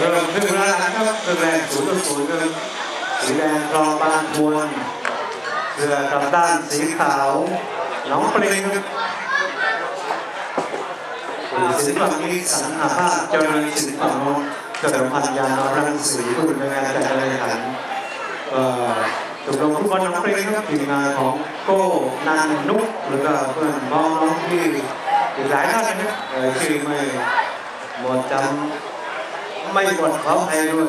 เริ่มขึ้นแล้วนะครับครึ่งแรกศูนย์ต่อศูนย์ครับสีแดงรองบางทวนเสื้อกำด้านสีขาวน้องเปลงครับผู้ศิลปะนี้สันอาภาพเจริญศิลปะโนนเกิดพันยานรังสีผู้เป็นงานจัดการแข่งขันเอ่อชมรมฟุตบอลน้องเปลงครับทีมงานของโก้นันนุกหรือก็เพื่อนน้องน้องที่อีกหลายท่านนะครับชื่อไม่หมดจำ ไม่หมดขออภัยด้วย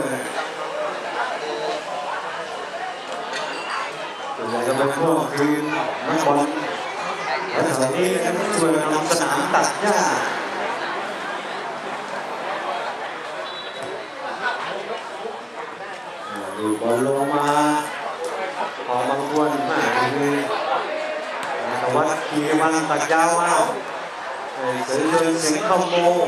ส่วนใหญ่จะเป็นพวกทีมนักบอลและแถวนี้นะครับช่วยนำสนามตัดหญ้าดูบอลลงมาพอบางคนมาทีแต่ว่าทีมันตัดยาวมาเอ่อเสือเดินเสียงขโมง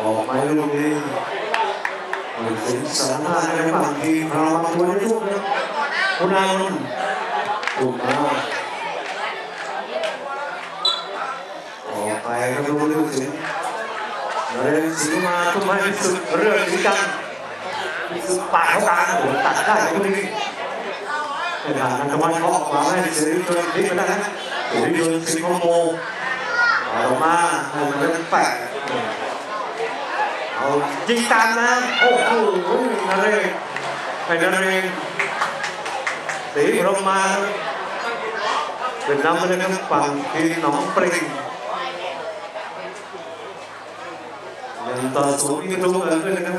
ออกมาลูกนี้มันสิง สารนาในฝั่งทีมเรามาตัวในทุกนะคุณอานนท์ถูกมาออกไปก็ดูลูกสิงเลยสิงมาทุ่มให้สุดเรื่องนี้กันสุดปากเขากางโอ้ตัดได้ทุกทีเป็นทางนันทวันเขาออกมาให้เสียดีจนพลิกไปได้นะโอ้ยโดนสิงคโปร์ออกมาให้มันเป็นแปด เอายิงตามนะโอ้โหนเรศไอ้นเรศสีพรหมมาเป็นน้ำไปเลยครับฝั่งทีมหนองปริงยังต่อสู้ยังรู้เออขึ้นนะครับ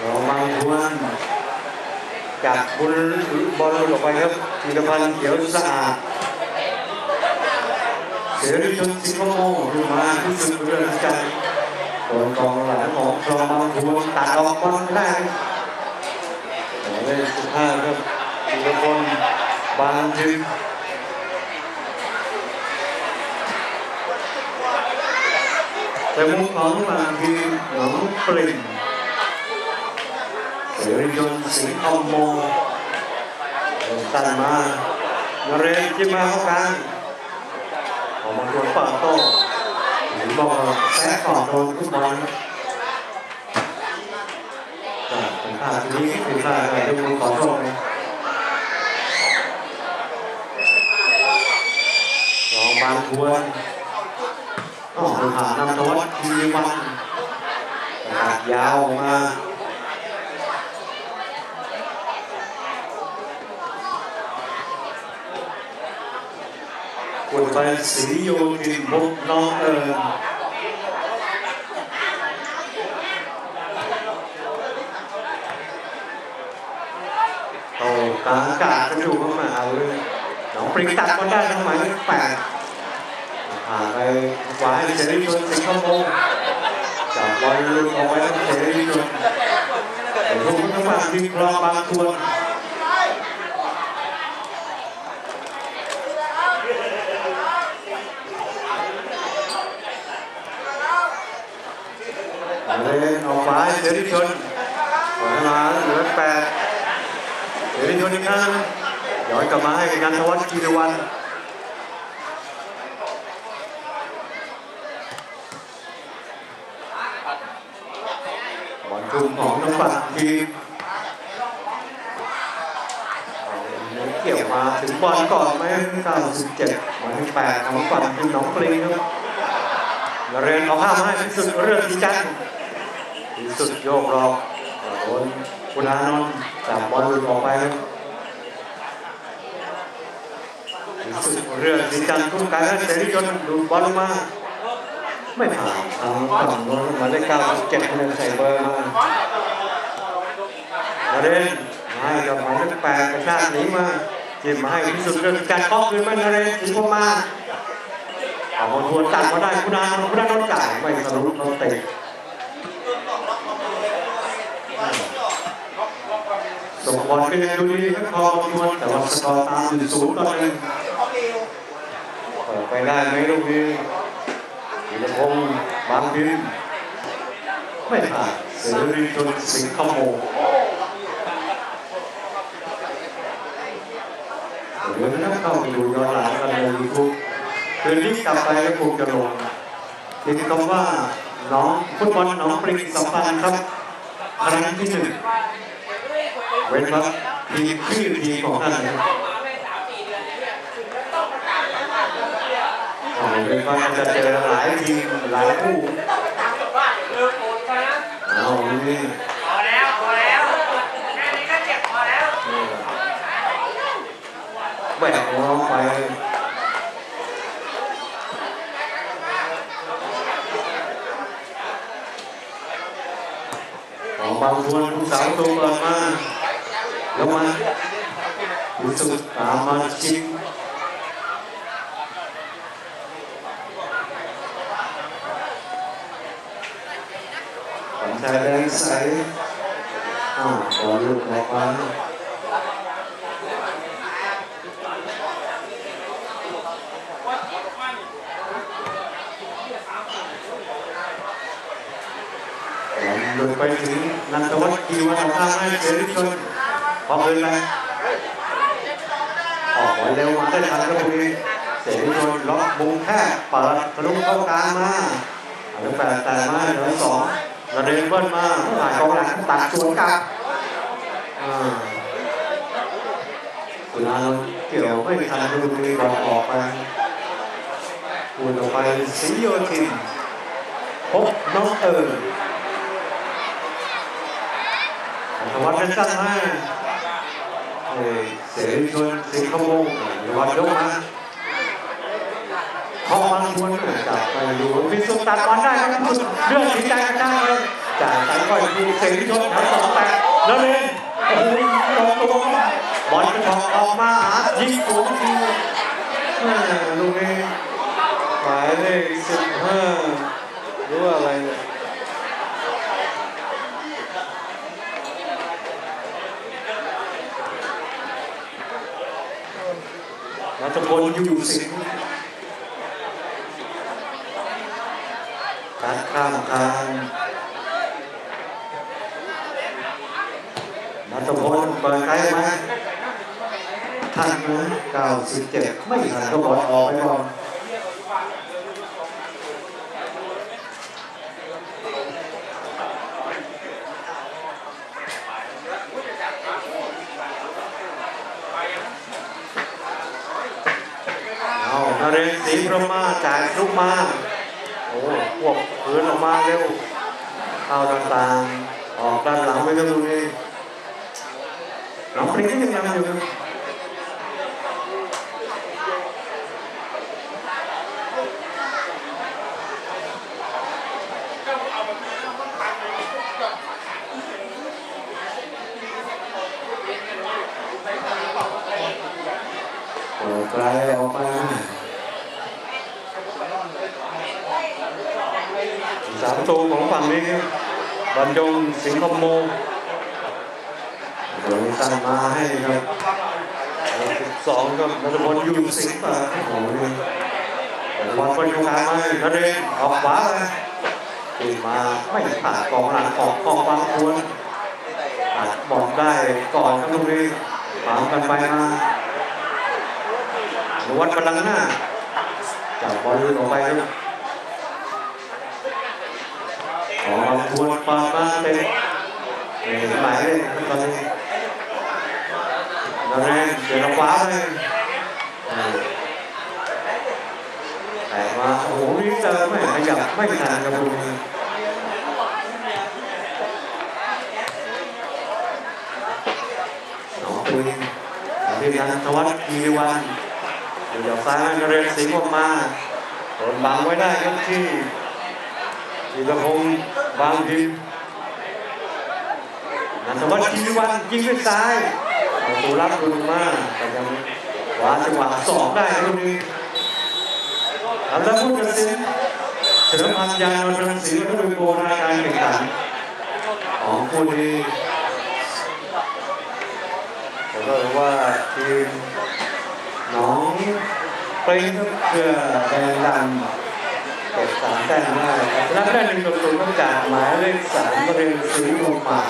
เรามาทวนจากบุญบอลออกไป ครับธีรพันธ์เขียวสะอาดเสรีชนสิงคโปร์ดูมาที่สุดเรื่องใจโดนกองหลังของคลองบางทวนตัดออกบอลได้หมายเลขสิบห้าครับธีรพลบางทึงแต่มุมของบางทีหนองปริงเสรียนต์สิงห์ทอง โมตันมานเรนจิมาเข้ากลางออกมาตัวเปิดโต้หรือบอกว่าแซะก่อนโดนทุกบอลก็เป็นท่าทีนี้คือท่าอะไรที่มึงขอโทษนะลองบางทวนอ๋อผ่านนำทวัฒน์ทีวันตัดยาวออกมา กดไปสีโยธินบุกน้องเอิญโอ้กลางอากาศกันอยู่เข้ามาเอาเลยน้องปริงตัดมันได้ทั้งหมายเลขแปดผ่าไปขวาให้เสรีชนสิงคโปร์จับบอลลุกออกไปทั้งเสรีชนแต่ลูกทั้งฝั่งทีมคลองบางทวน เลยออกฟ้าเสรีชนขอมาเหลือแปดเสรีชนอีกครั้งย้อนกลับมาให้กับนันทวัฒน์กีรวันบอลกลุ่มของทั้งฝั่งทีมเกี่ยวมาถึงบอลก่อนไหม97มาถึง8ของฝั่งทีมหนองปลีครับเรียนเอาห้ามให้ที่สุดเรื่องที่จันที่ ถึงสุดโยกรอบโดนคุณอานนท์จับบอลหลุดออกไปครับสุดเรื่องที่จันทุกการเสรีชนดูบอลลงมา ไม่ผ่านทางฝั่งนมายเลขเก้าเจ็ดคะแนนใส่เบอร์มาเรนให้กับหมายเลขแปดกระชากหนีมาจิ้มาให้ที่สุดเรื่องที่จันก็คืนมันเรถึงพมาเอาคนทวนตัดมาได้คุณอาคุณอาโดนจ่ายไม่ทะลุโดนเตะ บอลก็ยังดูดีครับพอบอลทวนแต่ว่าสกอร์ตามอยู่ศูนย์ต่อหนึ่งเปิดไปได้ไหมลูกนี้ธีรพงศ์บางพิมไม่ผ่านเสือรีชนสิงห์ขโมงเดี๋ยวนะครับเข้าไปดูย้อนหลังกันในยูทูบคืนนี้กลับไปแล้วคงจะลงติดคำว่าน้องฟุตบอลน้องปริงสัมพันธ์ครับครั้งที่หนึ่ง เว้นวักทีมชื่อทีของท่านนะครับอ๋อเว้นวักจะเจอหลายทีมหลายคู่เอานี่พอแล้วพอแล้วแค่นี้ก็เจ็บพอแล้วแบกหัวไปของบางทวนสาวตัวมา แล้วมารู้สึกตามมาจริงผมชายแดงใสอ้าวบอลลูกออกมาหลุดไปถึงนันทวัฒน์กีวันออกทางให้เสรีชน พอเดินไปออกเร็วมาได้ทันแล้วพวกนี้เสรีชนล็อกมุมแคบเปิดทะลุเข้ากลางมาหลือแปดแต่มาเหลือสองระเด็นเบิ้ลมาผ่านกองหลังตัดสวนกลับอ่าสุนาเราเกี่ยวไม่ทันดูตรงนี้บอลออกไปวนออกไปสีโยธินพบน้องเอิญธวัฒน์เป็นตั้งมาเอ่อ เสรีชวนสิงคโปร์วัดยกมาเข้ามาชวนจับไปอยู่พิสุทธ์ตัดบอลได้นะครับเรื่องสีใจกระด้างเลยจายสายก่อยทีเสรีชนทั้งสองแปดแล้วเลยโอ้โหลงตัวบอลกระชอกออกมาหายิงโค้งทีแม่ลูกนี้หมายเลขสิบห้ารือว่าอะไรเนี่ย นัทพลอยู่สิงห์การข้ามทานนัตพลเปิดใครไหมท่านไหม97ไม่ทันก็บอลออกไปก่อน เรนศรีพรหมาจ่ายลูกมาโอ้พวกปืนออกมาเร็วเข้าต่างๆออกด้านหลังไปกันตรงนี้น้องปริงก็ยังนำอยู่ครับโอ้ไกลออกไปสามตัวของฝั่งนี้ครับบรรจงสิงคโปร์เดี๋ยวตั้งมาให้ครับสิบสองครับนัทพลอยู่สิงห์ป่ะโอ้โหบอลบอลอยู่กลางมานาเรนออกขวาไปตีมาไม่ผ่านกองหลังออกกองบางควรอัดบอลได้ก่อนครับตรงนี้ตามกันไปมาอนุวัฒน์พลังหน้าจับบอลลื่นออกไปครับ ออกบางควรปามาเตะเตะหมายเลขตอนนี้ตอนาเรนเดี๋ยวเราขวาไปอ่าแต่ว่าโอ้โหนี่เจอไม่ขยับไม่ทันครับคุณน้องคุยที่นันทวัฒน์กีวันอยู่จากซ้ายนเรนสิงห์ออกมาโดนบังไว้ได้ครับที่ ธีรพงศ์บางพิมพ์นันทวัฒน์กีวันยิงด้วยซ้ายประตูรับคุณมาแต่ยังหวาจังหวะสองได้ครับนี้ทำแล้วพูดกันสิเฉลิมพันธ์ยานนท์รังสีวัฒนโกนาการแข่งขันของคู่นี้ก็ถือว่าทีมน้องเปริ้งเพื่อแดงดำ สามแต้มได้ครับรับได้หนึ่งต่อศูนย์จากหมายเลขสามบริเวณสีมุมมา